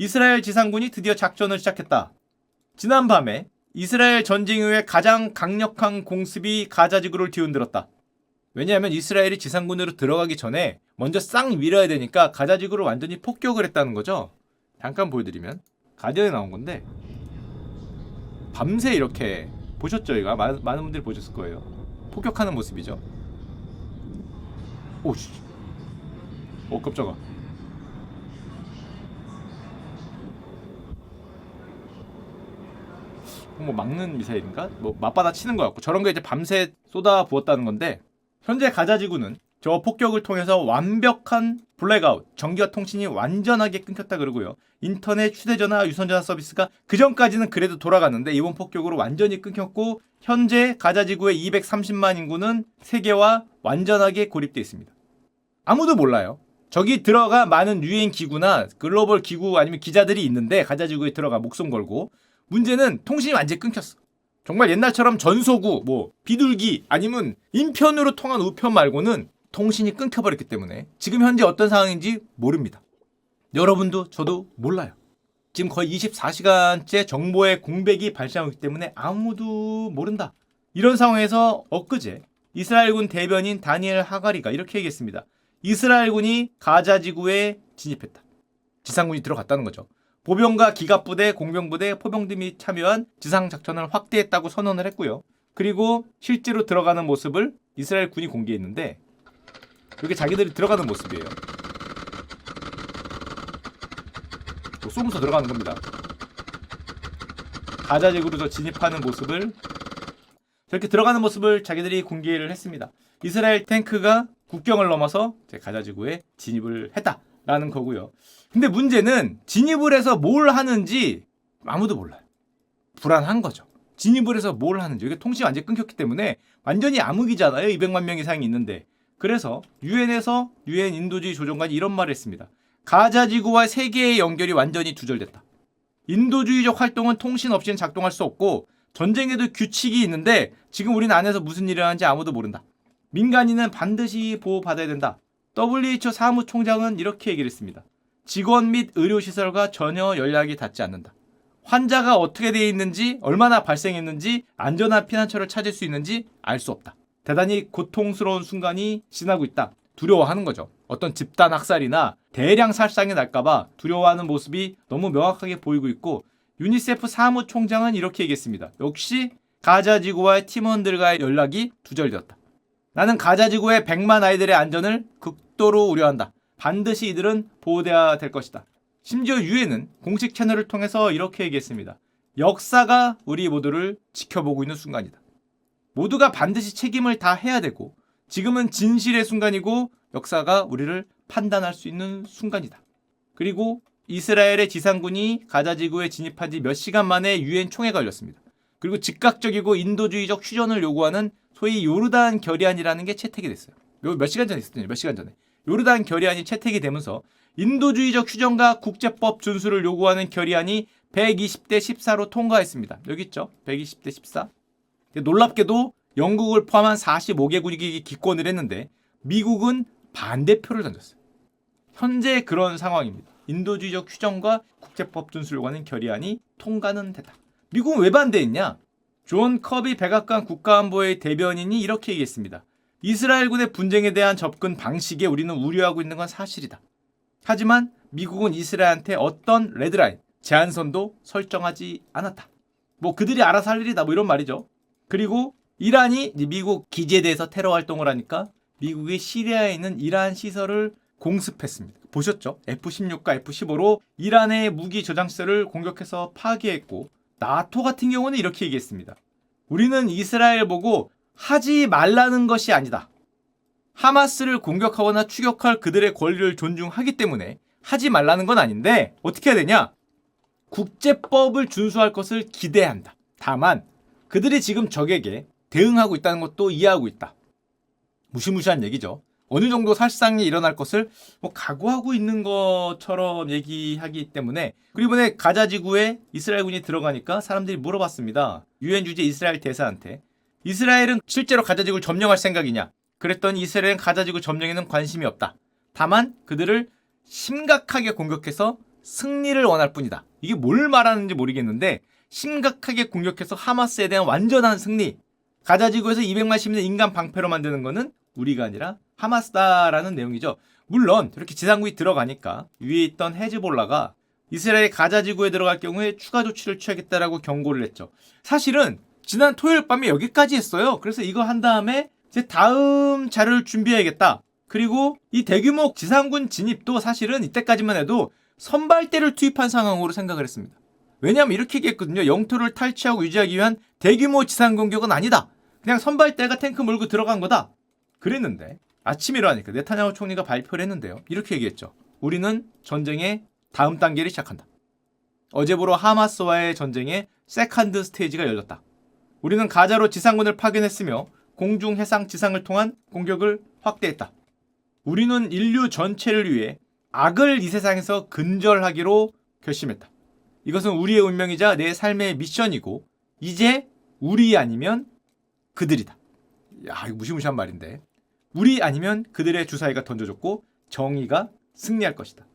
이스라엘 지상군이 드디어 작전을 시작했다. 지난 밤에 이스라엘 전쟁 이후에 가장 강력한 공습이 가자 지구를 뒤흔들었다. 왜냐하면 이스라엘이 지상군으로 들어가기 전에 먼저 싹 밀어야 되니까 가자 지구를 완전히 폭격을 했다는 거죠. 잠깐 보여드리면 가디언에 나온 건데 밤새 이렇게 보셨죠 이거 많은, 분들이 보셨을 거예요. 폭격하는 모습이죠. 오 씨. 오 깜짝아. 뭐 막는 미사일인가? 뭐 맞받아 치는 것 같고 저런 거 이제 밤새 쏟아 부었다는 건데 현재 가자 지구는 저 폭격을 통해서 완벽한 블랙아웃, 전기와 통신이 완전하게 끊겼다 그러고요. 인터넷, 휴대전화, 유선전화 서비스가 그 전까지는 그래도 돌아갔는데 이번 폭격으로 완전히 끊겼고 현재 가자 지구의 230만 인구는 세계와 완전하게 고립돼 있습니다. 아무도 몰라요. 저기 들어가 많은 유엔 기구나 글로벌 기구 아니면 기자들이 있는데 가자 지구에 들어가 목숨 걸고 문제는 통신이 완전히 끊겼어. 정말 옛날처럼 전소구, 뭐 비둘기 아니면 인편으로 통한 우편 말고는 통신이 끊겨버렸기 때문에 지금 현재 어떤 상황인지 모릅니다. 여러분도 저도 몰라요. 지금 거의 24시간째 정보의 공백이 발생하기 때문에 아무도 모른다. 이런 상황에서 엊그제 이스라엘군 대변인 다니엘 하가리가 이렇게 얘기했습니다. 이스라엘군이 가자 지구에 진입했다. 지상군이 들어갔다는 거죠. 보병과 기갑부대, 공병부대, 포병들이 참여한 지상 작전을 확대했다고 선언을 했고요. 그리고 실제로 들어가는 모습을 이스라엘 군이 공개했는데 이게 자기들이 들어가는 모습이에요. 뭐 쏘면서 들어가는 겁니다. 가자 지구로 저 진입하는 모습을 저렇게 들어가는 모습을 자기들이 공개를 했습니다. 이스라엘 탱크가 국경을 넘어서 이제 가자 지구에 진입을 했다 라는 거고요. 근데 문제는 진입을 해서 뭘 하는지 아무도 몰라요. 불안한 거죠. 진입을 해서 뭘 하는지. 이게 통신이 완전히 끊겼기 때문에 완전히 암흑이잖아요. 200만 명 이상이 있는데. 그래서 유엔에서 유엔 인도주의 조정관이 이런 말을 했습니다. 가자 지구와 세계의 연결이 완전히 두절됐다. 인도주의적 활동은 통신 없이는 작동할 수 없고 전쟁에도 규칙이 있는데 지금 우리는 안에서 무슨 일을 하는지 아무도 모른다. 민간인은 반드시 보호받아야 된다. WHO 사무총장은 이렇게 얘기를 했습니다. 직원 및 의료시설과 전혀 연락이 닿지 않는다. 환자가 어떻게 되어 있는지, 얼마나 발생했는지, 안전한 피난처를 찾을 수 있는지 알 수 없다. 대단히 고통스러운 순간이 지나고 있다. 두려워하는 거죠. 어떤 집단 학살이나 대량 살상이 날까봐 두려워하는 모습이 너무 명확하게 보이고 있고, 유니세프 사무총장은 이렇게 얘기했습니다. 역시 가자 지구와의 팀원들과의 연락이 두절되었다. 나는 가자 지구의 100만 아이들의 안전을 극도로 우려한다. 반드시 이들은 보호돼야 될 것이다. 심지어 유엔은 공식 채널을 통해서 이렇게 얘기했습니다. 역사가 우리 모두를 지켜보고 있는 순간이다. 모두가 반드시 책임을 다 해야 되고 지금은 진실의 순간이고 역사가 우리를 판단할 수 있는 순간이다. 그리고 이스라엘의 지상군이 가자 지구에 진입한 지 몇 시간 만에 유엔 총회가 열렸습니다. 그리고 즉각적이고 인도주의적 휴전을 요구하는 소위 요르단 결의안이라는 게 채택이 됐어요. 요 몇 시간 전에 있었더니 몇 시간 전에 요르단 결의안이 채택이 되면서 인도주의적 휴전과 국제법 준수를 요구하는 결의안이 120대 14로 통과했습니다. 여기 있죠? 120대 14. 놀랍게도 영국을 포함한 45개국이 기권을 했는데 미국은 반대표를 던졌어요. 현재 그런 상황입니다. 인도주의적 휴전과 국제법 준수를 요구하는 결의안이 통과는 됐다. 미국은 왜 반대했냐? 존 커비 백악관 국가안보의 대변인이 이렇게 얘기했습니다. 이스라엘군의 분쟁에 대한 접근 방식에 우리는 우려하고 있는 건 사실이다. 하지만 미국은 이스라엘한테 어떤 레드라인, 제한선도 설정하지 않았다. 뭐 그들이 알아서 할 일이다. 뭐 이런 말이죠. 그리고 이란이 미국 기지에 대해서 테러 활동을 하니까 미국이 시리아에 있는 이란 시설을 공습했습니다. 보셨죠? F-16과 F-15로 이란의 무기 저장시설을 공격해서 파괴했고 나토 같은 경우는 이렇게 얘기했습니다. 우리는 이스라엘 보고 하지 말라는 것이 아니다. 하마스를 공격하거나 추격할 그들의 권리를 존중하기 때문에 하지 말라는 건 아닌데 어떻게 해야 되냐? 국제법을 준수할 것을 기대한다. 다만 그들이 지금 적에게 대응하고 있다는 것도 이해하고 있다. 무시무시한 얘기죠. 어느 정도 살상이 일어날 것을 뭐 각오하고 있는 것처럼 얘기하기 때문에 그리고 이번에 가자 지구에 이스라엘군이 들어가니까 사람들이 물어봤습니다. 유엔 주재 이스라엘 대사한테 이스라엘은 실제로 가자 지구를 점령할 생각이냐? 그랬더니 이스라엘은 가자 지구 점령에는 관심이 없다. 다만 그들을 심각하게 공격해서 승리를 원할 뿐이다. 이게 뭘 말하는지 모르겠는데 심각하게 공격해서 하마스에 대한 완전한 승리. 가자 지구에서 200만 시민을 인간 방패로 만드는 거는 우리가 아니라 하마스다라는 내용이죠. 물론 이렇게 지상국이 들어가니까 위에 있던 헤즈볼라가 이스라엘 가자 지구에 들어갈 경우에 추가 조치를 취하겠다라고 경고를 했죠. 사실은 지난 토요일 밤에 여기까지 했어요. 그래서 이거 한 다음에 제 다음 자료를 준비해야겠다. 그리고 이 대규모 지상군 진입도 사실은 이때까지만 해도 선발대를 투입한 상황으로 생각을 했습니다. 왜냐하면 이렇게 얘기했거든요. 영토를 탈취하고 유지하기 위한 대규모 지상 공격은 아니다. 그냥 선발대가 탱크 몰고 들어간 거다. 그랬는데 아침에 일어나니까 네타냐후 총리가 발표를 했는데요. 이렇게 얘기했죠. 우리는 전쟁의 다음 단계를 시작한다. 어제부로 하마스와의 전쟁의 세컨드 스테이지가 열렸다. 우리는 가자로 지상군을 파견했으며 공중, 해상, 지상을 통한 공격을 확대했다. 우리는 인류 전체를 위해 악을 이 세상에서 근절하기로 결심했다. 이것은 우리의 운명이자 내 삶의 미션이고 이제 우리 아니면 그들이다. 야, 이거 무시무시한 말인데. 우리 아니면 그들의 주사위가 던져졌고 정의가 승리할 것이다.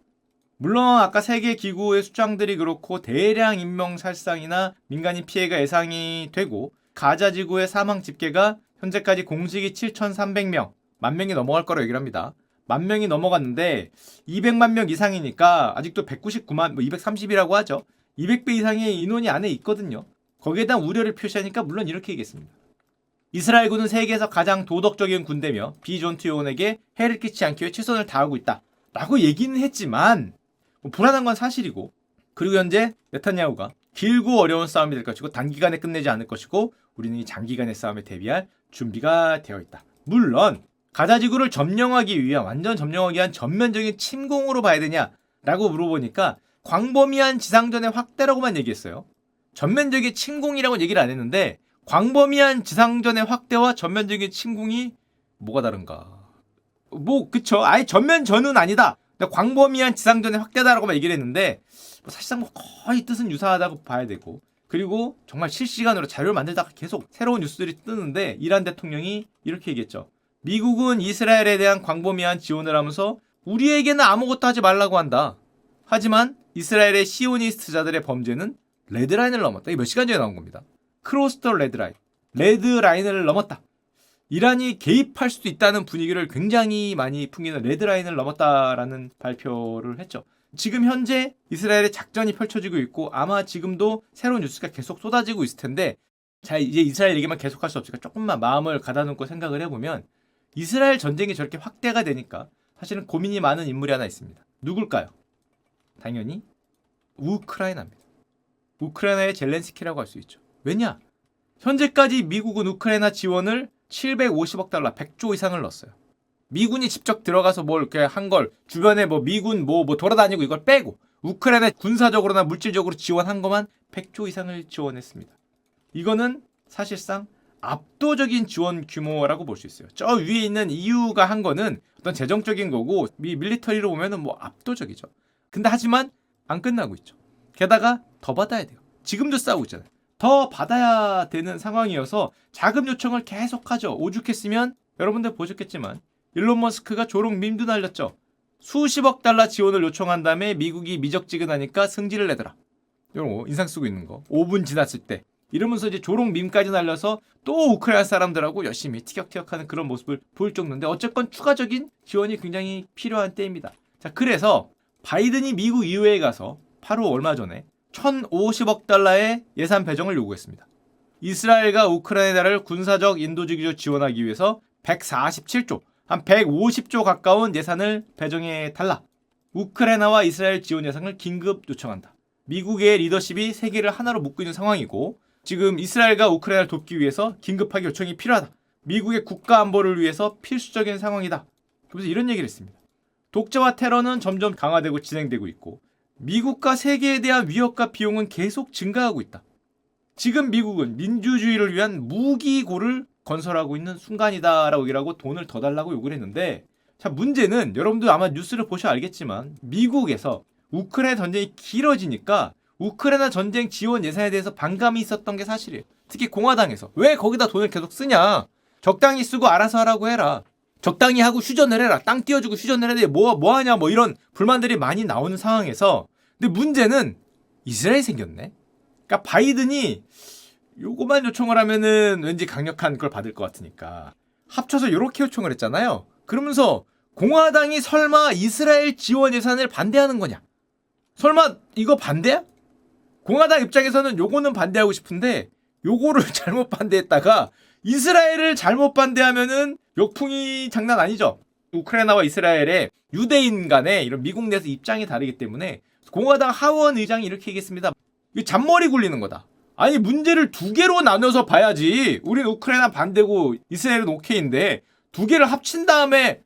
물론 아까 세계 기구의 수장들이 그렇고 대량 인명 살상이나 민간인 피해가 예상이 되고 가자 지구의 사망 집계가 현재까지 공식이 7,300명, 만 명이 넘어갈 거라고 얘기를 합니다. 만 명이 넘어갔는데 200만 명 이상이니까 아직도 199만, 뭐 230이라고 하죠. 200배 이상의 인원이 안에 있거든요. 거기에 대한 우려를 표시하니까 물론 이렇게 얘기했습니다. 이스라엘군은 세계에서 가장 도덕적인 군대며 비존투 요원에게 해를 끼치지 않기 위해 최선을 다하고 있다. 라고 얘기는 했지만 뭐 불안한 건 사실이고 그리고 현재 네타냐후가 길고 어려운 싸움이 될 것이고 단기간에 끝내지 않을 것이고 우리는 이 장기간의 싸움에 대비할 준비가 되어 있다. 물론 가자 지구를 점령하기 위한 완전 점령하기 위한 전면적인 침공으로 봐야 되냐라고 물어보니까 광범위한 지상전의 확대라고만 얘기했어요. 전면적인 침공이라고 얘기를 안 했는데 광범위한 지상전의 확대와 전면적인 침공이 뭐가 다른가? 뭐 그쵸? 아예 전면전은 아니다. 광범위한 지상전의 확대다라고만 얘기를 했는데 뭐 사실상 뭐 거의 뜻은 유사하다고 봐야 되고 그리고 정말 실시간으로 자료를 만들다가 계속 새로운 뉴스들이 뜨는데 이란 대통령이 이렇게 얘기했죠. 미국은 이스라엘에 대한 광범위한 지원을 하면서 우리에게는 아무것도 하지 말라고 한다. 하지만 이스라엘의 시오니스트자들의 범죄는 레드라인을 넘었다. 이게 몇 시간 전에 나온 겁니다. 크로스터 레드 라인. 레드 라인을 넘었다. 이란이 개입할 수도 있다는 분위기를 굉장히 많이 풍기는 레드 라인을 넘었다라는 발표를 했죠. 지금 현재 이스라엘의 작전이 펼쳐지고 있고 아마 지금도 새로운 뉴스가 계속 쏟아지고 있을 텐데 자 이제 이스라엘 얘기만 계속할 수 없으니까 조금만 마음을 가다놓고 생각을 해보면 이스라엘 전쟁이 저렇게 확대가 되니까 사실은 고민이 많은 인물이 하나 있습니다. 누굴까요? 당연히 우크라이나입니다. 우크라이나의 젤렌스키라고 할 수 있죠. 왜냐? 현재까지 미국은 우크라이나 지원을 750억 달러, 100조 이상을 넣었어요. 미군이 직접 들어가서 뭘 이렇게 한 걸 주변에 뭐 미군 뭐, 뭐 돌아다니고 이걸 빼고 우크라이나 군사적으로나 물질적으로 지원한 것만 100조 이상을 지원했습니다. 이거는 사실상 압도적인 지원 규모라고 볼 수 있어요. 저 위에 있는 EU가 한 거는 어떤 재정적인 거고 미 밀리터리로 보면은 뭐 압도적이죠. 근데 하지만 안 끝나고 있죠. 게다가 더 받아야 돼요. 지금도 싸우고 있잖아요. 더 받아야 되는 상황이어서 자금 요청을 계속하죠. 오죽했으면 여러분들 보셨겠지만 일론 머스크가 조롱 밈도 날렸죠. 수십억 달러 지원을 요청한 다음에 미국이 미적지근하니까 승질을 내더라. 이런 거 인상 쓰고 있는 거. 5분 지났을 때 이러면서 이제 조롱 밈까지 날려서 또 우크라이나 사람들하고 열심히 티격태격하는 그런 모습을 보일 정도인데 어쨌건 추가적인 지원이 굉장히 필요한 때입니다. 자 그래서 바이든이 미국 의회에 가서 바로 얼마 전에 1,050억 달러의 예산 배정을 요구했습니다. 이스라엘과 우크라이나를 군사적 인도주기로 지원하기 위해서 147조, 한 150조 가까운 예산을 배정해 달라. 우크라이나와 이스라엘 지원 예산을 긴급 요청한다. 미국의 리더십이 세계를 하나로 묶고 있는 상황이고 지금 이스라엘과 우크라이나를 돕기 위해서 긴급하게 요청이 필요하다. 미국의 국가 안보를 위해서 필수적인 상황이다. 그래서 이런 얘기를 했습니다. 독재와 테러는 점점 강화되고 진행되고 있고 미국과 세계에 대한 위협과 비용은 계속 증가하고 있다. 지금 미국은 민주주의를 위한 무기고를 건설하고 있는 순간이다라고 얘기를 하고 돈을 더 달라고 요구를 했는데 자 문제는 여러분도 아마 뉴스를 보셔 알겠지만 미국에서 우크라이나 전쟁이 길어지니까 우크라이나 전쟁 지원 예산에 대해서 반감이 있었던 게 사실이에요. 특히 공화당에서 왜 거기다 돈을 계속 쓰냐? 적당히 쓰고 알아서 하라고 해라. 적당히 하고 휴전을 해라. 땅 띄워주고 휴전을 해야 돼. 뭐, 뭐 하냐. 뭐 이런 불만들이 많이 나오는 상황에서 근데 문제는 이스라엘이 생겼네. 그러니까 바이든이 요거만 요청을 하면은 왠지 강력한 걸 받을 것 같으니까 합쳐서 요렇게 요청을 했잖아요. 그러면서 공화당이 설마 이스라엘 지원 예산을 반대하는 거냐? 설마 이거 반대야? 공화당 입장에서는 요거는 반대하고 싶은데 요거를 잘못 반대했다가 이스라엘을 잘못 반대하면은 역풍이 장난 아니죠. 우크라이나와 이스라엘의 유대인 간의 이런 미국 내에서 입장이 다르기 때문에 공화당 하원 의장이 이렇게 얘기했습니다. 이 잔머리 굴리는 거다. 아니 문제를 두 개로 나눠서 봐야지. 우린 우크라이나 반대고 이스라엘은 오케이인데 두 개를 합친 다음에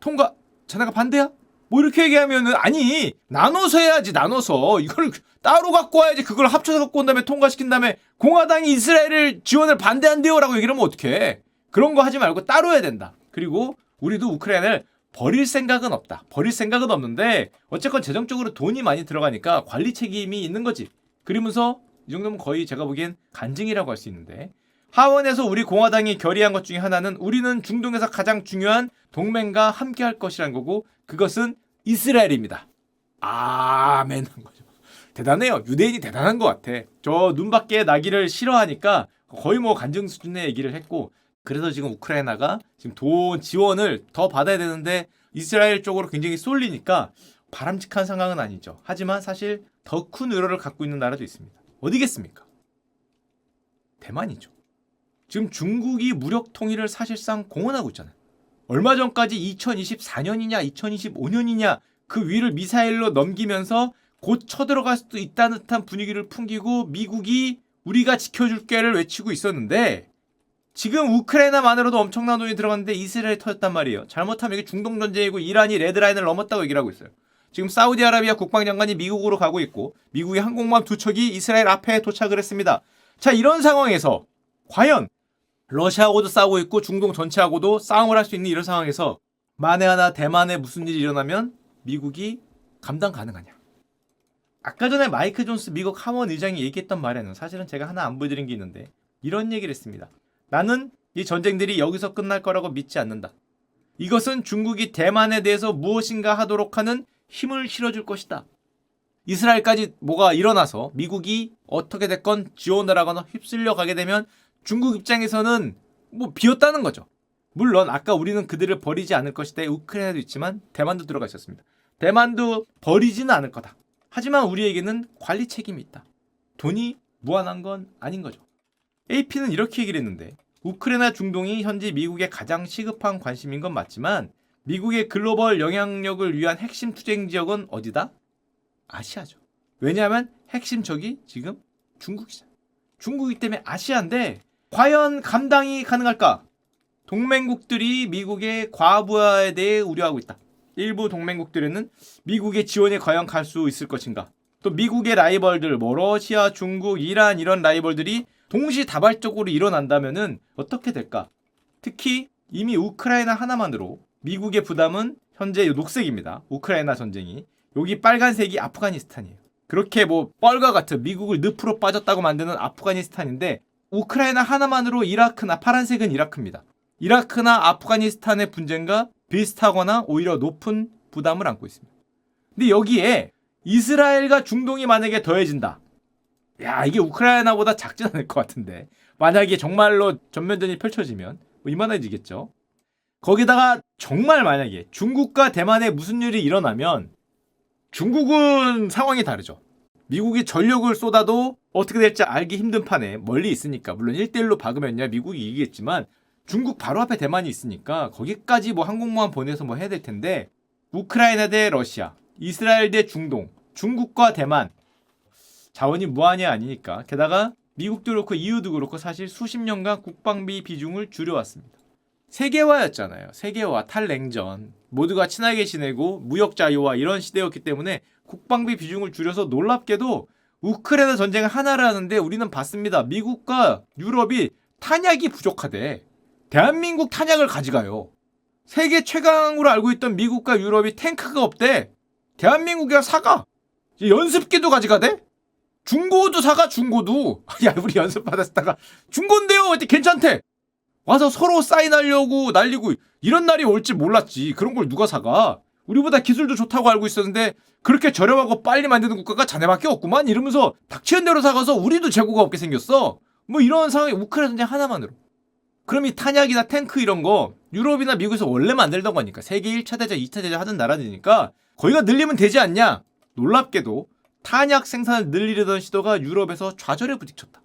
통과 자네가 반대야? 뭐 이렇게 얘기하면은 아니 나눠서 해야지 나눠서 이걸 따로 갖고 와야지 그걸 합쳐서 갖고 온 다음에 통과시킨 다음에 공화당이 이스라엘을 지원을 반대한대요라고 얘기를 하면 어떡해 그런 거 하지 말고 따로 해야 된다 그리고 우리도 우크라이나를 버릴 생각은 없다 버릴 생각은 없는데 어쨌건 재정적으로 돈이 많이 들어가니까 관리 책임이 있는 거지 그러면서 이 정도면 거의 제가 보기엔 간증이라고 할 수 있는데 하원에서 우리 공화당이 결의한 것 중에 하나는 우리는 중동에서 가장 중요한 동맹과 함께 할 것이라는 거고 그것은 이스라엘입니다. 아멘 한 거죠. 대단해요. 유대인이 대단한 것 같아. 저 눈밖에 나기를 싫어하니까 거의 뭐 간증 수준의 얘기를 했고 그래서 지금 우크라이나가 지금 돈 지원을 더 받아야 되는데 이스라엘 쪽으로 굉장히 쏠리니까 바람직한 상황은 아니죠. 하지만 사실 더큰 의료를 갖고 있는 나라도 있습니다. 어디겠습니까? 대만이죠. 지금 중국이 무력 통일을 사실상 공언하고 있잖아요. 얼마 전까지 2024년이냐 2025년이냐 그 위를 미사일로 넘기면서 곧 쳐들어갈 수도 있다는 듯한 분위기를 풍기고 미국이 우리가 지켜줄 게를 외치고 있었는데 지금 우크라이나만으로도 엄청난 돈이 들어갔는데 이스라엘이 터졌단 말이에요. 잘못하면 이게 중동 전쟁이고 이란이 레드라인을 넘었다고 얘기를 하고 있어요. 지금 사우디아라비아 국방장관이 미국으로 가고 있고 미국의 항공모함 두 척이 이스라엘 앞에 도착을 했습니다. 자 이런 상황에서 과연 러시아하고도 싸우고 있고 중동 전체하고도 싸움을 할 수 있는 이런 상황에서 만에 하나 대만에 무슨 일이 일어나면 미국이 감당 가능하냐? 아까 전에 마이크 존스 미국 하원 의장이 얘기했던 말에는 사실은 제가 하나 안 보여드린 게 있는데 이런 얘기를 했습니다. 나는 이 전쟁들이 여기서 끝날 거라고 믿지 않는다. 이것은 중국이 대만에 대해서 무엇인가 하도록 하는 힘을 실어줄 것이다. 이스라엘까지 뭐가 일어나서 미국이 어떻게 됐건 지원을 하거나 휩쓸려 가게 되면 중국 입장에서는 뭐 비었다는 거죠. 물론 아까 우리는 그들을 버리지 않을 것이다. 우크라이나도 있지만 대만도 들어가 있었습니다. 대만도 버리지는 않을 거다. 하지만 우리에게는 관리 책임이 있다. 돈이 무한한 건 아닌 거죠. AP는 이렇게 얘기를 했는데 우크라이나 중동이 현재 미국의 가장 시급한 관심인 건 맞지만 미국의 글로벌 영향력을 위한 핵심 투쟁 지역은 어디다? 아시아죠. 왜냐하면 핵심 적이 지금 중국이잖아요. 중국이기 때문에 아시아인데 과연 감당이 가능할까? 동맹국들이 미국의 과부하에 대해 우려하고 있다. 일부 동맹국들에는 미국의 지원이 과연 갈 수 있을 것인가? 또 미국의 라이벌들, 뭐 러시아, 중국, 이란 이런 라이벌들이 동시다발적으로 일어난다면은 어떻게 될까? 특히 이미 우크라이나 하나만으로 미국의 부담은 현재 녹색입니다. 우크라이나 전쟁이 여기 빨간색이 아프가니스탄이에요. 그렇게 뭐 뻘과 같은 미국을 늪으로 빠졌다고 만드는 아프가니스탄인데 우크라이나 하나만으로 이라크나 파란색은 이라크입니다. 이라크나 아프가니스탄의 분쟁과 비슷하거나 오히려 높은 부담을 안고 있습니다. 근데 여기에 이스라엘과 중동이 만약에 더해진다. 야, 이게 우크라이나보다 작진 않을 것 같은데. 만약에 정말로 전면전이 펼쳐지면 뭐 이만해지겠죠. 거기다가 정말 만약에 중국과 대만에 무슨 일이 일어나면 중국은 상황이 다르죠. 미국이 전력을 쏟아도 어떻게 될지 알기 힘든 판에 멀리 있으니까 물론 1대1로 박으면야 미국이 이기겠지만 중국 바로 앞에 대만이 있으니까 거기까지 뭐 항공모함 보내서 뭐 해야 될 텐데 우크라이나 대 러시아, 이스라엘 대 중동, 중국과 대만 자원이 무한이 아니니까 게다가 미국도 그렇고 EU도 그렇고 사실 수십 년간 국방비 비중을 줄여왔습니다. 세계화였잖아요. 세계화, 탈냉전 모두가 친하게 지내고 무역 자유화 이런 시대였기 때문에 국방비 비중을 줄여서 놀랍게도 우크라이나 전쟁을 하나를 하는데 우리는 봤습니다. 미국과 유럽이 탄약이 부족하대. 대한민국 탄약을 가져가요. 세계 최강으로 알고 있던 미국과 유럽이 탱크가 없대. 대한민국이야 사가. 연습기도 가져가대. 중고도 사가 중고도. 야 우리 연습 받았다가 중고인데요. 어때 괜찮대. 와서 서로 사인하려고 날리고 이런 날이 올지 몰랐지. 그런 걸 누가 사가? 우리보다 기술도 좋다고 알고 있었는데 그렇게 저렴하고 빨리 만드는 국가가 자네밖에 없구만 이러면서 닥치는 대로 사가서 우리도 재고가 없게 생겼어. 뭐 이런 상황이 우크라이나 전쟁 하나만으로. 그럼 이 탄약이나 탱크 이런 거 유럽이나 미국에서 원래 만들던 거니까 세계 1차 대전, 2차 대전 하던 나라들이니까 거기가 늘리면 되지 않냐? 놀랍게도 탄약 생산을 늘리려던 시도가 유럽에서 좌절에 부딪혔다.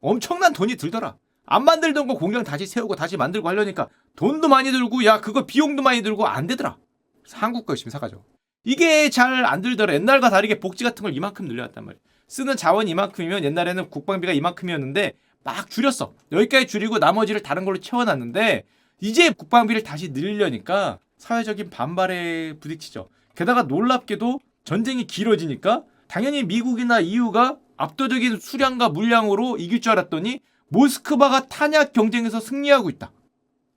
엄청난 돈이 들더라. 안 만들던 거 공장 다시 세우고 다시 만들고 하려니까 돈도 많이 들고 야 그거 비용도 많이 들고 안 되더라. 한국 거 열심히 사가죠. 이게 잘 안 들더라. 옛날과 다르게 복지 같은 걸 이만큼 늘려놨단 말이야. 쓰는 자원이 이만큼이면 옛날에는 국방비가 이만큼이었는데 막 줄였어. 여기까지 줄이고 나머지를 다른 걸로 채워놨는데 이제 국방비를 다시 늘리려니까 사회적인 반발에 부딪히죠. 게다가 놀랍게도 전쟁이 길어지니까 당연히 미국이나 EU가 압도적인 수량과 물량으로 이길 줄 알았더니 모스크바가 탄약 경쟁에서 승리하고 있다.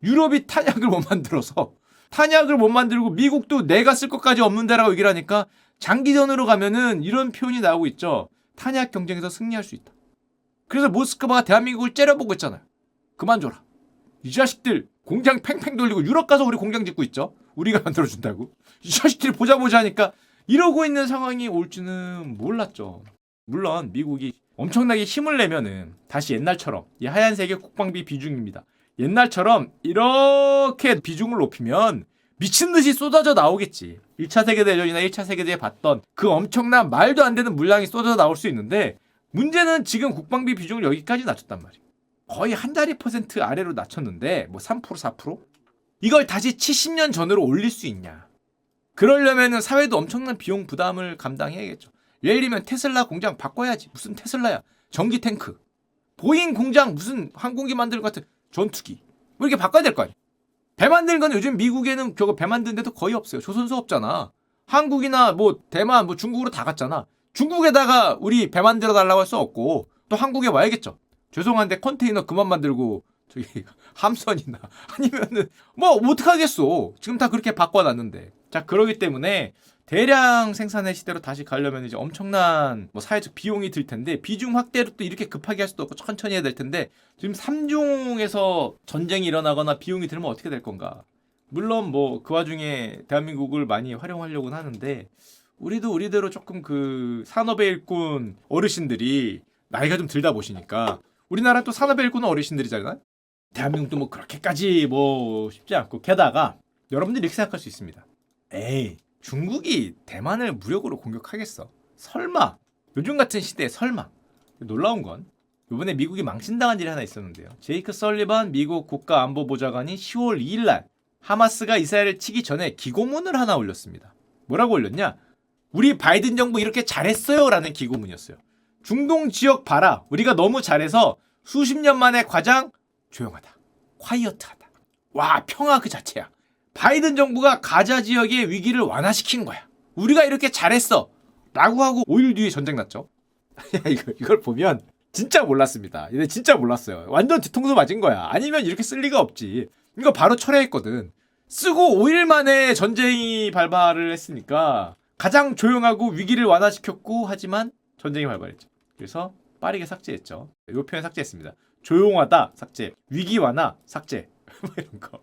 유럽이 탄약을 못 만들어서 탄약을 못 만들고 미국도 내가 쓸 것까지 없는데라고 얘기를 하니까 장기전으로 가면은 이런 표현이 나오고 있죠. 탄약 경쟁에서 승리할 수 있다. 그래서 모스크바가 대한민국을 째려보고 있잖아요. 그만 줘라. 이 자식들 공장 팽팽 돌리고 유럽 가서 우리 공장 짓고 있죠. 우리가 만들어준다고. 이 자식들이 보자 보자 하니까 이러고 있는 상황이 올지는 몰랐죠. 물론 미국이 엄청나게 힘을 내면은 다시 옛날처럼 이 하얀색의 국방비 비중입니다. 옛날처럼 이렇게 비중을 높이면 미친 듯이 쏟아져 나오겠지. 1차 세계대전이나 1차 세계대에 봤던 그 엄청난 말도 안 되는 물량이 쏟아져 나올 수 있는데 문제는 지금 국방비 비중을 여기까지 낮췄단 말이에요. 거의 한 자리 퍼센트 아래로 낮췄는데 뭐 3% 4% 이걸 다시 70년 전으로 올릴 수 있냐? 그러려면은 사회도 엄청난 비용 부담을 감당해야겠죠. 예를 들면 테슬라 공장 바꿔야지. 무슨 테슬라야? 전기 탱크. 보잉 공장 무슨 항공기 만들 것 같은 전투기. 뭐 이렇게 바꿔야 될 거 아니야. 배 만드는 건 요즘 미국에는 저거 배 만드는 데도 거의 없어요. 조선소 없잖아. 한국이나 뭐 대만 뭐 중국으로 다 갔잖아. 중국에다가 우리 배 만들어 달라고 할 수 없고 또 한국에 와야겠죠. 죄송한데 컨테이너 그만 만들고 저기 함선이나 아니면은 뭐 어떡하겠어. 지금 다 그렇게 바꿔놨는데. 자 그러기 때문에 대량 생산의 시대로 다시 가려면 이제 엄청난 뭐 사회적 비용이 들 텐데 비중 확대를 또 이렇게 급하게 할 수도 없고 천천히 해야 될 텐데 지금 삼중에서 전쟁이 일어나거나 비용이 들면 어떻게 될 건가? 물론 뭐 그 와중에 대한민국을 많이 활용하려고는 하는데 우리도 우리대로 조금 그 산업의 일꾼 어르신들이 나이가 좀 들다 보시니까 우리나라 또 산업의 일꾼은 어르신들이잖아요. 대한민국도 뭐 그렇게까지 뭐 쉽지 않고 게다가 여러분들이 이렇게 생각할 수 있습니다. 에이 중국이 대만을 무력으로 공격하겠어? 설마 요즘 같은 시대에 설마 놀라운 건 이번에 미국이 망신당한 일이 하나 있었는데요. 제이크 설리반 미국 국가안보보좌관이 10월 2일 날 하마스가 이스라엘을 치기 전에 기고문을 하나 올렸습니다. 뭐라고 올렸냐? 우리 바이든 정부 이렇게 잘했어요 라는 기고문이었어요. 중동 지역 봐라. 우리가 너무 잘해서 수십 년 만에 가장 조용하다. 콰이어트하다. 와, 평화 그 자체야. 바이든 정부가 가자 지역의 위기를 완화시킨 거야. 우리가 이렇게 잘했어. 라고 하고 5일 뒤에 전쟁 났죠. 이걸 보면 진짜 몰랐습니다. 근데 진짜 몰랐어요. 완전 뒤통수 맞은 거야. 아니면 이렇게 쓸 리가 없지. 이거 바로 철회했거든. 쓰고 5일 만에 전쟁이 발발을 했으니까 가장 조용하고 위기를 완화시켰고 하지만 전쟁이 발발했죠. 그래서 빠르게 삭제했죠. 이 표현 삭제했습니다. 조용하다 삭제, 위기 완화 삭제 뭐 이런 거.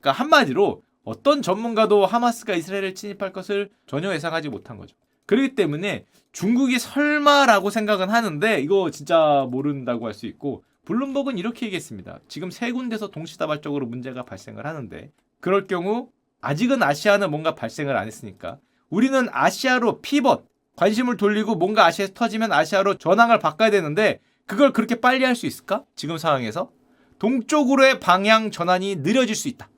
그러니까 한마디로 어떤 전문가도 하마스가 이스라엘을 침입할 것을 전혀 예상하지 못한 거죠. 그렇기 때문에 중국이 설마라고 생각은 하는데 이거 진짜 모른다고 할 수 있고 블룸버그는 이렇게 얘기했습니다. 지금 세 군데서 동시다발적으로 문제가 발생을 하는데 그럴 경우 아직은 아시아는 뭔가 발생을 안 했으니까 우리는 아시아로 피벗 관심을 돌리고 뭔가 아시아에서 터지면 아시아로 전황을 바꿔야 되는데 그걸 그렇게 빨리 할 수 있을까? 지금 상황에서 동쪽으로의 방향 전환이 느려질 수 있다.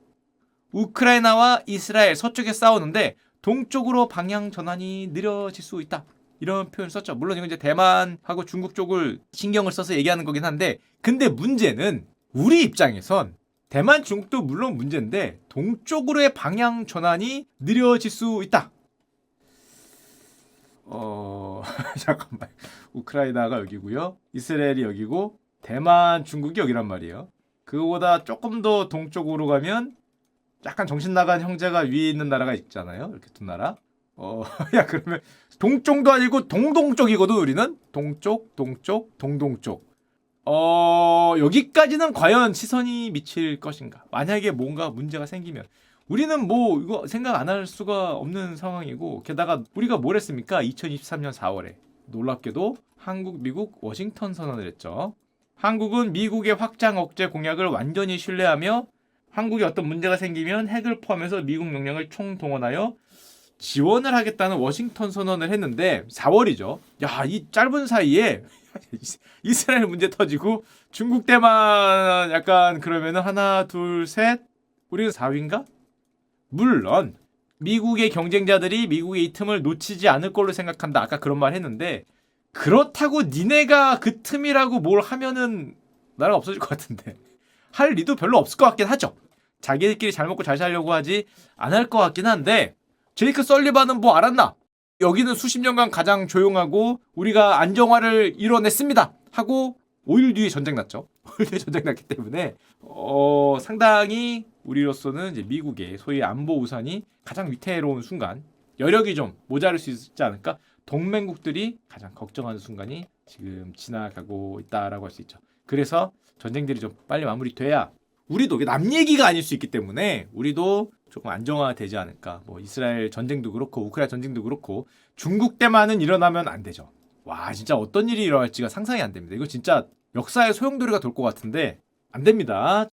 우크라이나와 이스라엘 서쪽에 싸우는데 동쪽으로 방향 전환이 느려질 수 있다. 이런 표현을 썼죠. 물론 이건 이제 대만하고 중국 쪽을 신경을 써서 얘기하는 거긴 한데 근데 문제는 우리 입장에선 대만 중국도 물론 문제인데 동쪽으로의 방향 전환이 느려질 수 있다. 어 잠깐만 우크라이나가 여기고요 이스라엘이 여기고 대만 중국이 여기란 말이에요 그거보다 조금 더 동쪽으로 가면 약간 정신 나간 형제가 위에 있는 나라가 있잖아요. 이렇게 두 나라. 어 야 그러면 동쪽도 아니고 동동쪽이거든 우리는? 동쪽 동쪽 동동쪽. 어 여기까지는 과연 시선이 미칠 것인가? 만약에 뭔가 문제가 생기면. 우리는 뭐 이거 생각 안 할 수가 없는 상황이고 게다가 우리가 뭘 했습니까? 2023년 4월에. 놀랍게도 한국, 미국, 워싱턴 선언을 했죠. 한국은 미국의 확장 억제 공약을 완전히 신뢰하며 한국에 어떤 문제가 생기면 핵을 포함해서 미국 명령을 총동원하여 지원을 하겠다는 워싱턴 선언을 했는데 4월이죠. 야, 이 짧은 사이에 이스라엘 문제 터지고 중국 때만 약간 그러면은 하나, 둘, 셋 우리는 4위인가? 물론 미국의 경쟁자들이 미국의 이 틈을 놓치지 않을 걸로 생각한다. 아까 그런 말 했는데 그렇다고 니네가 그 틈이라고 뭘 하면은 나라가 없어질 것 같은데 할 리도 별로 없을 것 같긴 하죠. 자기들끼리 잘 먹고 잘 살려고 하지 안 할 것 같긴 한데 제이크 설리반은 뭐 알았나? 여기는 수십 년간 가장 조용하고 우리가 안정화를 이뤄냈습니다. 하고 5일 뒤에 전쟁 났죠. 5일 뒤에 전쟁 났기 때문에 어, 상당히 우리로서는 이제 미국의 소위 안보 우산이 가장 위태로운 순간 여력이 좀 모자랄 수 있지 않을까? 동맹국들이 가장 걱정하는 순간이 지금 지나가고 있다라고 할 수 있죠. 그래서 전쟁들이 좀 빨리 마무리돼야 우리도 남 얘기가 아닐 수 있기 때문에 우리도 조금 안정화되지 않을까. 뭐 이스라엘 전쟁도 그렇고 우크라이나 전쟁도 그렇고 중국 때만은 일어나면 안 되죠. 와 진짜 어떤 일이 일어날지가 상상이 안 됩니다. 이거 진짜 역사의 소용돌이가 돌 것 같은데 안 됩니다.